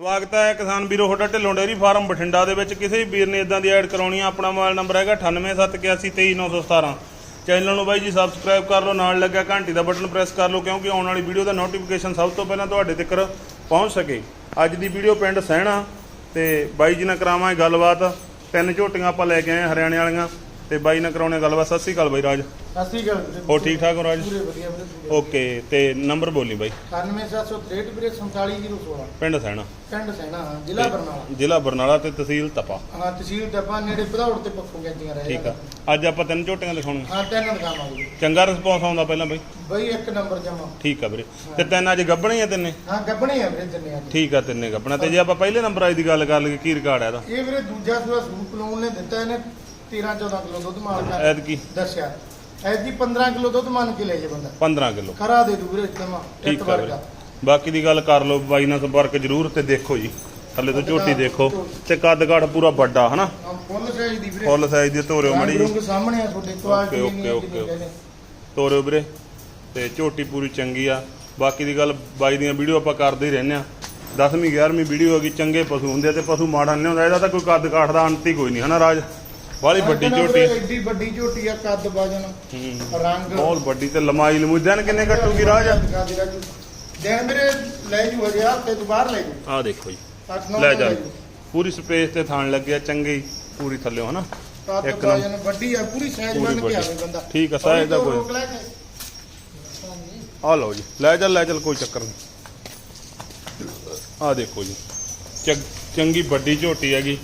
ਸਵਾਗਤ ਹੈ ਕਿਸਾਨ ਵੀਰੋ, ਤੁਹਾਡਾ ਢਿੱਲੋਂ ਡੇਅਰੀ ਫਾਰਮ ਬਠਿੰਡਾ ਦੇ ਵਿੱਚ। ਕਿਸੇ ਵੀ ਵੀਰ ਨੇ ਇਦਾਂ ਦੀ ਐਡ ਕਰਾਉਣੀ ਆ, ਆਪਣਾ ਮੋਬਾਈਲ ਨੰਬਰ ਹੈਗਾ 9871823917 ਚੈਨਲ ਨੂੰ ਬਾਈ ਜੀ ਸਬਸਕ੍ਰਾਈਬ ਕਰ ਲਓ, ਨਾਲ ਲੱਗਿਆ ਘੰਟੀ ਦਾ ਬਟਨ ਪ੍ਰੈਸ ਕਰ ਲਓ, ਕਿਉਂਕਿ ਆਉਣ ਵਾਲੀ ਵੀਡੀਓ ਦਾ ਨੋਟੀਫਿਕੇਸ਼ਨ ਸਭ ਤੋਂ ਪਹਿਲਾਂ ਤੁਹਾਡੇ ਤੱਕ ਪਹੁੰਚ ਸਕੇ। ਅੱਜ ਦੀ ਵੀਡੀਓ ਪਿੰਡ ਸਹਿਣਾ ਤੇ ਬਾਈ ਜੀ ਨਾਲ ਕਰਾਵਾਂਗੇ ਗੱਲਬਾਤ। ਤਿੰਨ ਝੋਟੀਆਂ ਆਪਾਂ ਲੈ ਕੇ ਆਏ ਹਰਿਆਣੇ ਵਾਲੀਆਂ। ਤੇ ਬਾਈ ਨਾਲ ਕਰਾਉਣੇ ਗੱਲਬਾਤ। ਸਤਿ ਸ਼੍ਰੀ ਅਕਾਲ ਬਾਈ ਰਾਜ। ਸਤਿ ਸ਼੍ਰੀ ਅਕਾਲ। ਹੋਰ ਠੀਕ ਠਾਕ ਹੋ ਰਾਜ? ਪੂਰੇ ਵਧੀਆ ਵੀਰੇ ਪੂਰੇ ਓਕੇ ਤੇ ਨੰਬਰ ਬੋਲੀ ਬਾਈ। 98763 ਵੀਰੇ 47016 ਪਿੰਡ ਸਹਿਣਾ ਪਿੰਡ ਸੈਣਾ ਹਾਂ ਜ਼ਿਲ੍ਹਾ ਬਰਨਾਲਾ। ਜ਼ਿਲ੍ਹਾ ਬਰਨਾਲਾ ਤੇ ਤਹਿਸੀਲ ਤਪਾ। ਹਾਂ ਤਹਿਸੀਲ ਡੱਬਾ ਨੇੜੇ ਭਦੌੜ ਤੇ ਪੱਖੋਂ ਗੈਂਦੀਆਂ ਰਹੇ ਠੀਕ ਆ। ਅੱਜ ਆਪਾਂ ਤਿੰਨ ਝੋਟੀਆਂ ਦਿਖਾਉਣੀਆਂ। ਹਾਂ ਤਿੰਨ ਵੀਰੇ। ਚੰਗਾ ਰਿਸਪੌਂਸ ਆਉਂਦਾ ਪਹਿਲਾਂ ਬਈ। ਬਈ ਇੱਕ ਨੰਬਰ ਜਮਾ। ਠੀਕ ਆ ਵੀਰੇ। ਤੇ ਤਿੰਨ ਅੱਜ ਗੱਬਣੇ ਆ ਤਿੰਨੇ? ਹਾਂ ਗੱਬਣੇ ਆ ਵੀਰੇ ਤਿੰਨੇ ਅੱਜ। ਠੀਕ ਆ ਤਿੰਨੇ ਗੱਬਣਾ ਤੇ ਜੇ ਆਪਾਂ ਪਹਿਲੇ ਨੰਬਰ ਆਈ ਦੀ ਗੱਲ ਕਰ ਲਈਏ ਕੀ ਰਿਕਾਰਡ ਆ ਇਹਦਾ? ਇਹ ਵੀਰੇ ਦੂਜਾ ਸੂਆ ਸੂਪ ਲੋਨ ਨੇ ਦਿੱਤਾ ਇਹਨੇ 13 14 ਕਿਲੋ ਦੁੱਧ ਮਾਲ ਕਰ ਐਤਕੀ। ਦੱਸਿਆ। ਐਦੀ 15 ਕਿਲੋ ਦੁੱਧ ਮੰਨ ਕੇ ਲੈ ਜੇ ਬੰਦਾ। 15 ਕਿਲੋ। ਖਰਾ ਦੇ ਦੂ ਵੀਰੇ ਜਮਾ ਠੀਕ ਆ ਵੀਰੇ। ਬਾਕੀ ਦੀ ਗੱਲ ਕਰ ਲਓ ਬਾਈ ਨਾਲ ਸੰਪਰਕ ਜ਼ਰੂਰ ਤੇ ਦੇਖੋ ਜੀ। ਥੱਲੇ ਤੋਂ ਝੋਟੀ ਦੇਖੋ। ਤੇ ਕੱਦ ਕਾਠ ਪੂਰਾ ਵੱਡਾ ਹਨਾ? ਫੁੱਲ ਸਾਈਜ਼ ਦੀ ਵੀਰੇ। ਫੁੱਲ ਸਾਈਜ਼ ਦੀ ਤੋਰਿਓ ਮੜੀ ਰੁੰਗ ਸਾਹਮਣੇ ਆ ਤੁਹਾਡੇ ਕੁਆਲਿਟੀ ਓਕੇ, ਓਕੇ, ਓਕੇ ਤੋਰਿਓ ਵੀਰੇ ਤੇ ਝੋਟੀ ਪੂਰੀ ਚੰਗੀ ਆ। ਬਾਕੀ ਦੀ ਗੱਲ ਬਾਈ ਦੀਆਂ ਵੀਡੀਓ ਆਪਾਂ ਕਰਦੇ ਹੀ ਰਹਿੰਦੇ ਆ। 10ਵੀਂ 11ਵੀਂ ਵੀਡੀਓ ਹੈਗੀ ਚੰਗੇ ਪਸ਼ੂ ਹੁੰਦੇ ਆ ਤੇ ਪਸ਼ੂ ਮਾੜਾ ਨਹੀਂ ਹੁੰਦਾ। ਇਹਦਾ ਤਾਂ ਕੋਈ ਕੱਦ ਕਾਠ ਦਾ ਅੰਤ ਹੀ ਕੋਈ ਨਹੀਂ ਹਨਾ ਰਾਜ? ਬਾਹਲੀ ਵੱਡੀ ਝੋਟੀ। ਆ। ਐਡੀ ਵੱਡੀ ਝੋਟੀ ਆ ਕੱਦ ਵਜਨ ਰੰਗ। ਬਹੁਤ ਵੱਡੀ ਤੇ ਲੰਮਾਈ ਲਮੂਈ ਦਿਨ ਕਿੰਨੇ ਕੱਟੂਗੀ ਰਾਜ ਦੇ ਮੇਰੇ ਲੈ ਜੂ ਹਜੇ ਹਫ਼ਤੇ ਤੋਂ ਬਾਹਰ ਲੈ ਜੂ। ਆਹ ਦੇਖੋ ਜੀ। ਲੈ ਜਾ। ਪੂਰੀ ਸਪੇਸ ਤੇ ਥਾਣ ਲੱਗਿਆ ਚੰਗੀ ਪੂਰੀ ਥੱਲੇ ਹਨਾ? ਕੱਦ ਇੱਕ ਨੰਬਰ। ਵਜਨ ਵੱਡੀ ਆ ਪੂਰੀ ਸਾਈਜ਼ ਪੂਰੀ ਬਣ ਕੇ ਵੱਡੀ। ਆਵੇ ਬੰਦਾ। ਠੀਕ ਆ, size ਦਾ ਕੋਈ-। ਆ ਲਓ ਜੀ। ਲੈ ਚੱਲ ਲੈ ਚੱਲ ਕੋਈ ਚੱਕਰ ਨਹੀਂ। ਆਹ ਦੇਖੋ ਜੀ। ਚੰਗ- ਚੰਗੀ ਵੱਡੀ ਝੋਟੀ ਹੈਗੀ।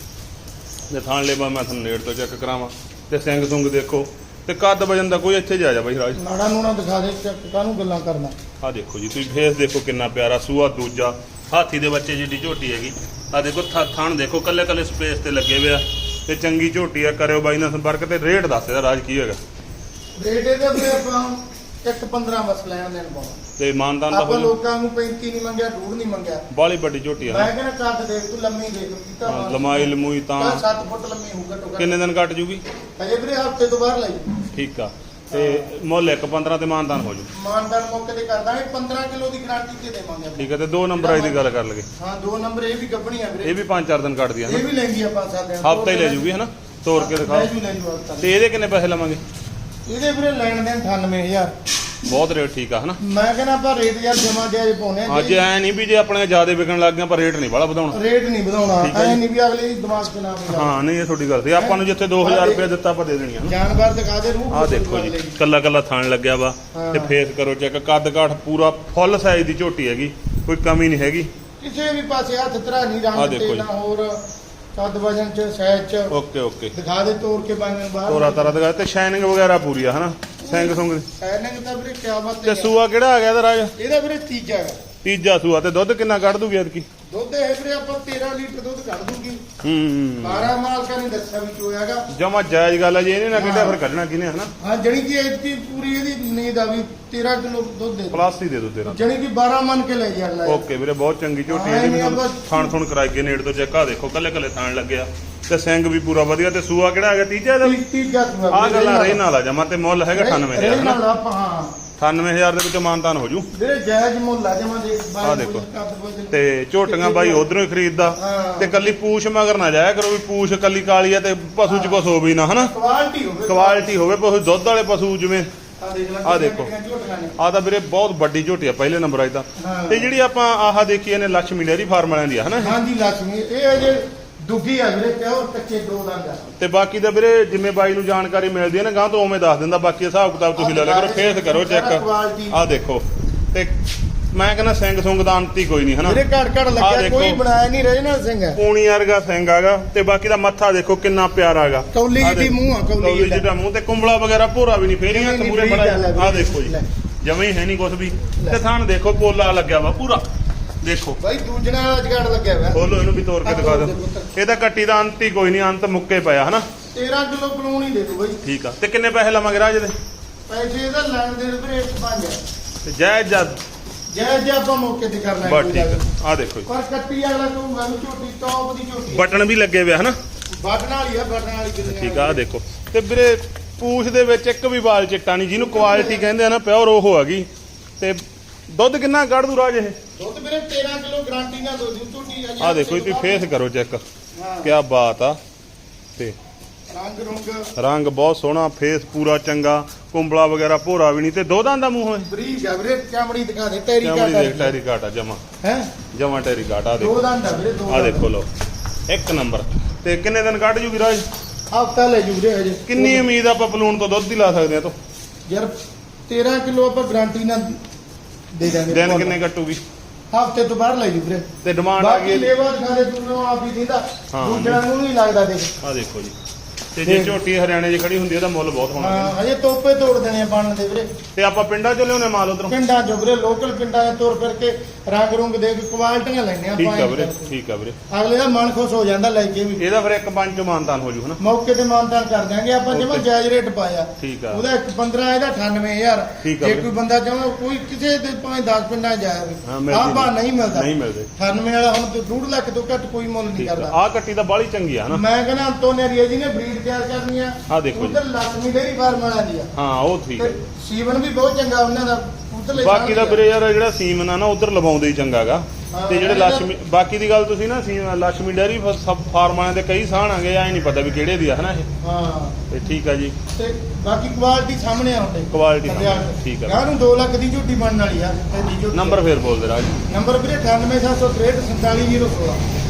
ਤੇ ਥਾਣ ਲੈਵਾ ਮੈਂ ਤੁਹਾਨੂੰ ਨੇੜ ਤੋਂ ਚੈੱਕ ਕਰਾਵਾਂ ਤੇ ਸਿੰਘ ਸੁੰਗ ਦੇਖੋ ਤੇ ਕੱਦ ਵਜਨ ਦਾ ਕੋਈ ਇੱਥੇ ਜਾ ਜਾ ਬਾਈ ਰਾਜ। ਨਾੜਾ ਨੂਣਾ ਦਿਖਾ ਦੇ ਚੱਕ ਕਾਹਨੂੰ ਗੱਲਾਂ ਕਰਨਾ। ਆ ਦੇਖੋ ਜੀ ਤੁਸੀਂ ਫੇਸ ਦੇਖੋ ਕਿੰਨਾ ਪਿਆਰਾ ਸੂਆ ਦੂਜਾ। ਹਾਥੀ ਦੇ ਬੱਚੇ ਜਿੱਡੀ ਝੋਟੀ ਹੈਗੀ। ਆ ਦੇਖੋ ਥਣ ਦੇਖੋ ਕੱਲੇ ਕੱਲੇ ਸਪੇਸ ਤੇ ਲੱਗੇ ਹੋਏ ਆ। ਤੇ ਚੰਗੀ ਝੋਟੀ ਆ ਕਰਿਓ ਬਾਈ ਨਾਲ ਸੰਪਰਕ ਤੇ ਰੇਟ ਦੱਸ ਇਹਦਾ ਰਾਜ ਕੀ ਹੈਗਾ ਰੇਟ ਇਹਦੇ ਵੀ ਆਪਾਂ ਇੱਕ 15 ਬਸ ਲੈਣ ਦੇਣ ਪਾਉਣਾ ਤੇ ਮਾਨਦਾਨ ਦਾ ਆਪਾਂ ਹੋ ਲੋਕਾਂ ਨੂੰ 35 ਨਹੀਂ ਮੰਗਿਆ ਡੂੜ ਨਹੀਂ ਮੰਗਿਆ। ਬਾਲੀ ਵੱਡੀ ਝੋਟੀ ਆ ਮੈਂ। ਕਹਿੰਦਾ ਕੱਦ ਦੇਖ ਤੂੰ ਲੰਮੀ ਦੇਖ ਕੀਤਾ ਹਾਂ, ਲੰਮਾਈ ਲਮੂਈ ਤਾਂ 7 ਫੁੱਟ ਲੰਮੀ ਹੋਊਗਾ ਟੋਕਾ ਕਿੰਨੇ ਦਿਨ ਕੱਟ ਜੂਗੀ? ਹਜੇ ਵੀਰੇ ਹਫ਼ਤੇ ਤੋਂ ਬਾਹਰ ਲੈ ਜੂ ਠੀਕ ਆ। ਤੇ ਮੁੱਲ ਇੱਕ 15 ਤੇ ਮਾਨਦਾਨ ਹੋ ਜੂ। ਮਾਨਦਾਰ ਮੌਕੇ ਤੇ ਕਰ ਦਾਂਗੇ 15 ਕਿਲੋ ਦੀ ਗਾਰੰਟੀ ਤੇ ਦੇਵਾਂਗੇ ਠੀਕ ਆ ਤੇ ਦੋ ਨੰਬਰ ਆਈ ਦੀ ਗੱਲ ਕਰ ਲਗੇ ਹਾਂ ਦੋ ਨੰਬਰ ਇਹ ਵੀ ਗੱਬਣੀ ਆ ਵੀਰੇ। ਇਹ ਵੀ 5-4 ਦਿਨ ਕੱਟਦੀ ਆ ਇਹ ਵੀ ਲੈਂਦੀ ਆ ਪੰਜ ਸੱਤ ਦਿਨ। ਹਫਤਾ ਹੀ ਲੈ ਜੂਗੀ ਹਨਾ? ਤੋੜ ਕੇ ਦਿਖਾ। ਲੈ ਜੂ ਲੈ ਜੂ ਹਫ਼ਤਾ। ਤੇ ਇਹਦੇ ਕਿੰਨੇ ਪੈਸੇ ਲਵਾਂਗੇ? ਇਹਦੇ ਵੀਰੇ ਲੈਣ ਦੇਣ 98000 ਬਹੁਤ ਰੇਟ ਠੀਕ ਆ ਹਨਾ? ਮੈਂ ਕਹਿੰਦਾ ਆਪਾਂ ਰੇਟ ਯਾਰ ਜਮਾ ਜਿਹਾ ਪਾਉਨੇ ਆ ਅੱਜ ਐ ਨਹੀਂ ਵੀ ਜੇ ਆਪਣੇ ਜਿਆਦੇ ਵਿਕਣ ਲੱਗ ਗਿਆ ਪਰ ਰੇਟ ਨਹੀਂ ਬੜਾ ਵਧਾਉਣਾ। ਰੇਟ ਨਹੀਂ ਵਧਾਉਣਾ ਐ। ਨਹੀਂ ਵੀ ਅਗਲੇ ਦੀ ਦਿਮਾਗ 'ਚ ਨਾ ਪਈ ਹਾਂ ਨਹੀਂ ਇਹ ਤੁਹਾਡੀ ਗੱਲ ਸੀ ਆਪਾਂ ਨੂੰ ਜਿੱਥੇ 2000 ਰੁਪਏ ਦਿੱਤਾ ਆਪਾਂ ਦੇ ਦੇਣੀ ਆ ਜਾਨਵਰ ਦਿਖਾ ਦੇ ਰੂਹ ਆਹ ਦੇਖੋ ਜੀ ਕੱਲਾ ਕੱਲਾ ਥਣ ਲੱਗਿਆ ਵਾ। ਤੇ ਫੇਸ ਕਰੋ ਚੈੱਕ। ਕੱਦ ਕਾਠ ਪੂਰਾ ਫੁੱਲ ਸਾਈਜ਼ ਦੀ ਝੋਟੀ ਹੈਗੀ ਕੋਈ ਕਮੀ ਨਹੀਂ ਹੈਗੀ। ਕਿਸੇ ਵੀ ਪਾਸੇ ਹੱਥ ਧਰਾ ਨਹੀਂ ਰੰਗ ਤੇ। ਨਾ ਹੋਰ ਕੱਦ ਵਜਨ 'ਚ ਸਾਈਜ਼ 'ਚ। Okay okay. ਦਿਖਾ ਦੇ ਤੋੜ ਕੇ ਬਾਹਰ। ਤੋਰਾ ਤਾਰਾ ਦਿਖਾ ਤੇ ਸ਼ਾਈਨਿੰਗ ਵਗੈਰਾ ਪੂਰੀ ਆ ਹਨਾ? ਸਿੰਘ ਸੁੰਗ ਦੀ। ਐਨਕ ਤਾਂ ਵੀਰੇ ਕਿਆ ਬਾਤ ਤੇ ਸੂਆ ਕਿਹੜਾ ਆ ਗਿਆ ਇਹਦਾ ਰਾਜ? ਇਹਦਾ ਵੀਰੇ ਤੀਜਾ ਹੈ। ਤੀਜਾ ਸੂਆ ਤੇ ਦੁੱਧ ਕਿੰਨਾ ਕੱਢ ਦੂਗੀ ਐਤਕੀ? ਦੁੱਧ ਇਹ ਵੀਰੇ ਆਪਾਂ 13 ਲੀਟਰ ਦੁੱਧ ਕੱਢ ਦੂਗੀ। ਹੂੰ। 12 ਮਾਲਕਾਂ ਨੇ ਦੱਸਿਆ ਵੀ ਚੋਇਆਗਾ ਜਮਾ ਜਾਇਜ਼ ਗੱਲ ਹੈ ਜੀ ਇਹਨੇ ਨਾ ਕਿੱਡਾ ਫਿਰ ਕੱਢਣਾ ਕਿਨੇ ਹਨਾ? ਹਾਂ ਜਣੀ ਕਿ ਇਤਕੀ ਪੂਰੀ ਇਹਦੀ ਨੀਂਦ ਆ ਵੀ 13 ਕਿਲੋ ਦੁੱਧ ਦੇ। ਪਲੱਸ ਹੀ ਦੇ ਦੋ ਤੇਰਾ। ਜਣੀ ਕਿ 12 ਮੰਨ ਕੇ ਲੈ ਜਾਣਾ ਓਕੇ ਵੀਰੇ ਬਹੁਤ ਚੰਗੀ ਝੋਟੀ ਹਾਂ, ਆਪਾਂ- ਥਾਣ ਥੁਣ ਕਰਾਈ ਕੇ ਨੇੜ ਤੋਂ ਚੈੱਕ ਆ ਦੇਖੋ ਕੱਲੇ ਕੱਲੇ ਥਾਣ ਲੱਗਿਆ। ਤੇ ਸਿੰਘ ਵੀ ਪੂਰਾ ਵਧੀਆ ਤੇ ਸੂਆ ਕਿਹੜਾ ਗਿਆ ਤੀਜਾ ਇਹਦਾ? ਤੀਜਾ ਸੂਆ ਆ ਗੱਲਾਂ ਰਹੀ ਨਾਲ ਆ ਜਮਾ ਤੇ ਮੁੱਲ ਹੈਗਾ 98000 ਰੇ ਹਨਾ? ਨਾਲ ਆਪਾਂ ਹਾਂ। 98000 ਦੇ ਵਿੱਚ ਮਾਨਤਾਨ ਹੋ ਜੂ। ਵੀਰੇ ਜਾਇਜ਼ ਮੁੱਲ ਆ ਜਮਾ ਦੇਖ ਬਾਈ ਆ ਦੇਖੋ। ਤੇ ਝੋਟੀਆਂ ਬਾਈ ਉਧਰੋਂ ਹੀ ਖਰੀਦਦਾ। ਹਾਂ। ਤੇ ਕੱਲੀ ਪੂਛ ਮਗਰ ਨਾ ਜਾਇਆ ਕਰੋ ਵੀ ਪੂਛ ਕੱਲੀ ਕਾਲੀ ਆ ਤੇ ਪਸ਼ੂ ਚ ਕੁਛ ਹੋ ਵੀ ਨਾ ਹਨਾ? ਕੁਆਲਿਟੀ ਹੋਵੇ। ਕੁਆਲਿਟੀ ਹੋਵੇ ਪਸ਼ੂ ਦੁੱਧ ਵਾਲੇ ਪਸ਼ੂ ਜਿਵੇਂ। ਆ ਦੇਖੋ। ਆ ਤਾਂ ਵੀਰੇ ਬਹੁਤ ਵੱਡੀ ਝੋਟੀ ਆ ਪਹਿਲੇ ਨੰਬਰ ਆਈ ਤਾਂ। ਤੇ ਜਿਹੜੀ ਆਪਾਂ ਆਹ ਦੇਖੀਏ ਇਹਨੇ ਲక్ష్ਮੀ ਡੇਰੀ ਫਾਰਮ ਵਾਲਿਆਂ ਦੀ ਹਨਾ? ਹਾਂਜੀ ਲక్ష్ਮੀ ਇਹ ਜੇ ਦੁੱਗੀ ਆ ਵੀਰੇ ਪਿਓਰ ਕੱਚੇ ਦੋ ਦੰਦ ਆ। ਤੇ ਬਾਕੀ ਦਾ ਵੀਰੇ ਜਿਵੇਂ ਬਾਈ ਨੂੰ ਜਾਣਕਾਰੀ ਮਿਲਦੀ ਹੈ ਨਾ ਗਾਂ ਤੋਂ ਉਵੇਂ ਦੱਸ ਦਿੰਦਾ ਬਾਕੀ ਹਿਸਾਬ ਕਿਤਾਬ ਤੁਸੀਂ ਲੈ ਲਿਆ ਕਰੋ ਫੇਸ ਕਰੋ ਚੈੱਕ। ਆਹ ਦੇਖੋ। ਤੇ ਮੈਂ ਕਹਿੰਦਾ ਸਿੰਘ ਸੁੰਗ ਦਾ ਅੰਤ ਹੀ ਕੋਈ ਨਹੀਂ ਹਨਾ? ਵੀਰੇ ਘੜ ਘੜ ਲੱਗਿਆ। ਕੋਈ ਬਣਾਇਆ ਨਹੀਂ ਰਜਨਲ ਸਿੰਘ। ਹੈ ਪੂਣੀ ਵਰਗਾ ਸਿੰਘ ਆਗਾ ਤੇ ਬਾਕੀ ਦਾ ਮੱਥਾ ਦੇਖੋ ਕਿੰਨਾ ਪਿਆਰਾ ਹੈਗਾ ਕੌਲੀ ਦੇਖੋ, ਮੂੰਹ ਆ, ਕੌਲੀ ਜਿਹਦਾ ਮੂੰਹ ਤੇ ਕੁੰਬਲਾ ਵਗੈਰਾ ਭੋਰਾ ਵੀ ਨਹੀਂ ਫੇਰੀਆਂ ਨਹੀਂ, ਤੇ ਮੂਰੇ ਨਹੀਂ, ਬੜਾ ਆਹ ਦੇਖੋ ਜੀ। ਜਮੇ ਹੈ ਨਹੀਂ ਕੁਝ ਵੀ। ਤੇ ਥਾਣ ਦੇਖੋ ਪੋਲਾ ਲੱਗਿਆ ਵਾ ਪੂਰਾ। ਦੇਖੋ। ਬਾਈ ਦੂਜਣਾ ਅਜਗੜ ਲੱਗਿਆ ਹੋਇਆ। ਖੋਲੋ ਇਹਨੂੰ ਵੀ ਤੋੜ ਕੇ ਦਿਖਾ ਦਿਓ। ਇਹਦਾ ਕੱਟੀ ਦਾ ਅੰਤ ਹੀ ਕੋਈ ਨਹੀਂ ਅੰਤ ਮੁੱਕੇ ਪਿਆ ਹਨਾ? 13 ਕਿਲੋ ਬਲੂਨ ਹੀ ਦੇ ਦੂ ਬਾਈ। ਠੀਕ ਆ। ਤੇ ਕਿੰਨੇ ਪੈਸੇ ਲਵਾਂਗੇ ਰਾਜ ਦੇ? ਪੈਸੇ ਇਹਦਾ ਲੈਣ ਦੇ ਵੀਰੇ 1.5 ਹੈ ਤੇ ਜਾਇਜ਼ ਜਦ। ਜੈ ਜੈ ਆਪਾਂ ਮੌਕੇ ਤੇ ਕਰਨਾ ਬਸ ਠੀਕ ਆ। ਦੇਖੋ ਜੀ। ਪਰ ਕੱਟੀ ਅਗਲਾ ਕਹੂੰਗਾ ਨੂੰ ਝੋਟੀ ਟੌਪ ਦੀ ਝੋਟੀ ਬਟਨ ਵੀ ਲੱਗੇ ਹੋਏ ਆ ਹਨਾ? ਬਟਨ ਵਾਲੀ ਆ ਬਟਨ ਵਾਲੀ ਕਿੰਨੀ ਠੀਕ ਆ ਦੇਖੋ। ਤੇ ਵੀਰੇ ਪੂਛ ਦੇ ਵਿੱਚ ਇੱਕ ਵੀ ਵਾਲ ਚਿੱਟਾ ਨਹੀਂ ਜਿਹਨੂੰ ਕੁਆਲਿਟੀ ਕਹਿੰਦੇ ਆ ਨਾ ਪਿਓਰ ਉਹ ਹੈਗੀ ਤੇ ਦੁੱਧ ਕਿੰਨਾ ਕੱਢ ਦੂ ਰਾਜ ਇਹ? ਦੁੱਧ ਵੀਰੇ 13 ਕਿਲੋ ਗਾਰੰਟੀ ਨਾਲ ਦੋ ਦੂ ਝੋਟੀ ਆ ਜੀ। ਆ। ਦੇਖੋ ਤੁਸੀਂ ਫੇਸ ਕਰੋ ਚੈੱਕ। ਹਾਂ। ਕੀ ਬਾਤ ਆ। ਤੇ ਰੰਗ ਰੁੰਗ। ਰੰਗ ਬਹੁਤ ਸੋਹਣਾ ਫੇਸ ਪੂਰਾ ਚੰਗਾ ਕੁੰਬਲਾ ਵਗੈਰਾ ਭੋਰਾ ਵੀ ਨਹੀਂ ਤੇ ਦੋਦਾਂ ਦਾ ਮੂੰਹ ਹੈ ਬਰੀਕ ਵੀਰੇ ਚਮੜੀ ਦਿਖਾ ਦੇ ਟੈਰੀ ਚਮੜੀ ਕਾ ਦੇਖ ਟੈਰੀ ਕਾਟਾ ਜਮਾ। ਹੈ? ਜਮਾ ਟੈਰੀ ਕਾਟਾ ਦੋ ਦੇਖੋ। ਦੰਦ ਆ ਵੀਰੇ ਦੋ ਆ ਦੇਖੋ ਲੋ ਇੱਕ ਨੰਬਰ। ਤੇ ਕਿੰਨੇ ਦਿਨ ਕੱਢ ਜੂਗੀ ਰਾਜ? ਹਫਤਾ ਲੈ ਜੂ ਵੀਰੇ ਹਜੇ। ਕਿੰਨੀ ਉਮੀਦ ਆਪਾਂ ਪਲੂਣ ਤੋਂ ਦੁੱਧ ਦੀ ਲਾ ਸਕਦੇ ਆ ਤੋਂ? ਯਾਰ 13 ਕਿਲੋ ਆਪਾਂ ਗਾਰੰਟੀ ਨਾਲ ਦੇ ਦਾਂਗੇ ਦਿਨ ਕਿੰਨੇ ਕੱਟੂਗੀ ਹਫ਼ਤੇ ਤੋਂ ਬਾਹਰ ਲੈ ਜੂ ਵੀਰੇ। ਤੇ ਡਿਮਾਂਡ ਆ ਬਾਕੀ ਗਈ ਲੇਵਾ ਦਿਖਾ ਦੇ ਤੂੰ ਨੂੰ ਆਪ ਹੀ ਦੇਦਾ। ਹਾਂ। ਦੂਜਿਆਂ ਨੂੰ ਨਹੀਂ ਲੱਗਦਾ ਦੇਖ। ਆ ਦੇਖੋ ਜੀ। ਤੇ ਜੇ ਝੋਟੀ ਹਰਿਆਣੇ 'ਚ ਖੜੀ ਹੁੰਦੀ ਉਹਦਾ ਮੁੱਲ ਬਹੁਤ ਹੋਣਾ ਹਾਂ ਹਜੇ ਤੋਪੇ ਤੋੜ ਦੇਣੇ ਆ ਬਣਨ ਦੇ ਵੀਰੇ। ਤੇ ਆਪਾਂ ਪਿੰਡਾਂ 'ਚ ਲਿਆਉਣੇ ਮਾਲ ਉਧਰੋਂ? ਪਿੰਡਾਂ ਚੋਂ ਵੀਰੇ ਲੋਕਲ ਪਿੰਡਾਂ 'ਚ ਤੁਰ ਫਿਰ ਕੇ ਰੰਗ ਰੁੰਗ ਦੇ ਕੇ ਕੁਆਲਟੀਆਂ ਲੈਣੇ ਠੀਕ ਆਪਾਂ ਆ ਵੀਰੇ ਠੀਕ ਆ ਵੀਰੇ। ਅਗਲੇ ਦਾ ਮਨ ਖੁਸ਼ ਹੋ ਜਾਂਦਾ ਲੈ ਕੇ ਵੀ। ਇਹਦਾ ਫਿਰ ਇੱਕ ਪੰਜ ਚ ਮਾਨਤਾਨ ਹੋ ਜੂ ਹਨਾ? ਮੌਕੇ ਤੇ ਮਾਨਤਾਨ ਕਰ ਦਾਂਗੇ ਆਪਾਂ ਜਿਵੇਂ Okay. ਜਾਇਜ਼ ਰੇਟ ਪਾਇਆ। ਠੀਕ ਆ। ਉਹਦਾ ਇੱਕ 15 ਇਹਦਾ 98000 ਠੀਕ ਆ ਜੇ ਵੀਰੇ। ਕੋਈ ਬੰਦਾ ਚਾਹੇ ਕੋਈ ਕਿਸੇ ਦੇ ਭਾਵੇਂ 10 ਪਿੰਡਾਂ ਹਾਂ, ਜਾਏ ਮਿਲਦੀ ਬਾ ਨਹੀਂ। ਮਿਲਦਾ। ਨਹੀਂ ਮਿਲਦੇ। 98 ਵਾਲਾ ਹੁਣ ਤੇ 2 ਲੱਖ ਤੋਂ ਘੱਟ ਕੋਈ ਮੁੱਲ ਨਹੀਂ ਠੀਕ ਆ। ਕਰਦਾ। ਆਹ ਕੱਟੀ ਤਾਂ ਬਾਲੀ ਚੰਗੀ ਆ ਹਨਾ? ਮੈਂ ਕਹਿੰਦਾ ਅੰਤੋਨੇ ਰੀਆ ਜੀ ਨੇ ਬਰੀਡ ਤਿਆਰ ਕਰਨੀ ਆ। ਆਹ ਦੇਖੋ ਜੀ। ਉਧਰ ਲక్ష్ਮੀ ਡੇਰੀ ਫਾਰਮ ਵਾਲਾ ਦੀ ਆ। ਹਾਂ ਉਹ ਠੀਕ ਹੈ ਸੀਵਨ ਵੀ ਬਹੁਤ ਚੰਗਾ ਉਹਨਾਂ ਦਾ। ਉਧਰਲੇ ਬਾਕੀ ਦਾ ਵੀਰੇ ਯਾਰ ਜਿਹੜਾ ਸੀਮਨ ਆ ਨਾ ਉਧਰ ਲਵਾਉਂਦੇ ਹੀ ਚੰਗਾਗਾ ਹਾਂ, ਤੇ ਜਿਹੜੇ ਇਹਦਾ- ਬਾਕੀ ਦੀ ਗੱਲ ਤੁਸੀਂ ਨਾ ਸੀ ਲక్ష్ਮੀ ਡੈਰੀ ਸਭ farm ਦੇ ਕਈ ਸਾਣ ਆਂਗੇ ਨਹੀਂ ਪਤਾ ਵੀ ਕਿਹੜੇ ਦੀ ਆ ਹਨਾ ਇਹ? ਹਾਂ। ਤੇ ਠੀਕ ਆ ਜੀ। ਤੇ ਬਾਕੀ ਕੁਆਲਿਟੀ ਸਾਹਮਣੇ ਆ ਹੁੰਦੇ ਠੀਕ ਆ। ਨੂੰ 2 ਲੱਖ ਦੀ ਝੂਟੀ ਬਣਨ ਵਾਲੀ ਆ ਨੰਬਰ ਫੇਰ ਬੋਲ ਦੇ ਰਾਜ। ਨੰਬਰ ਵੀਰੇ 9873477016